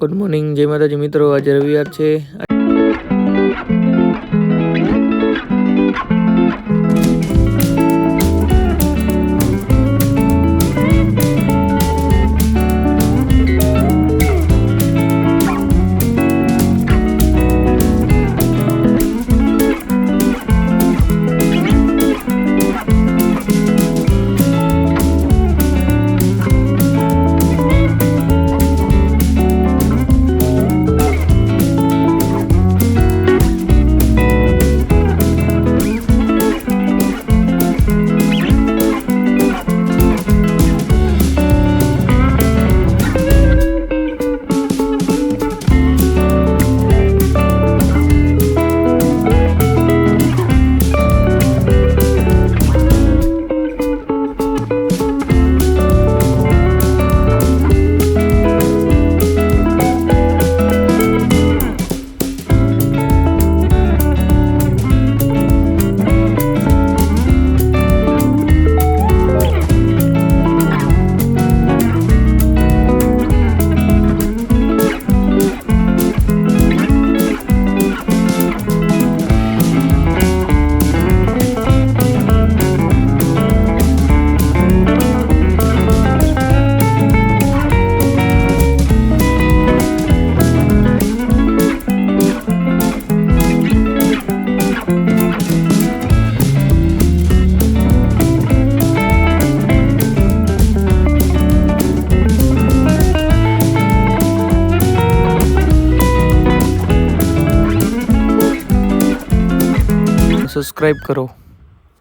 Good morning જય માતાજી મિત્રો. આજે રવિવાર છે. सब्सक्राइब करो।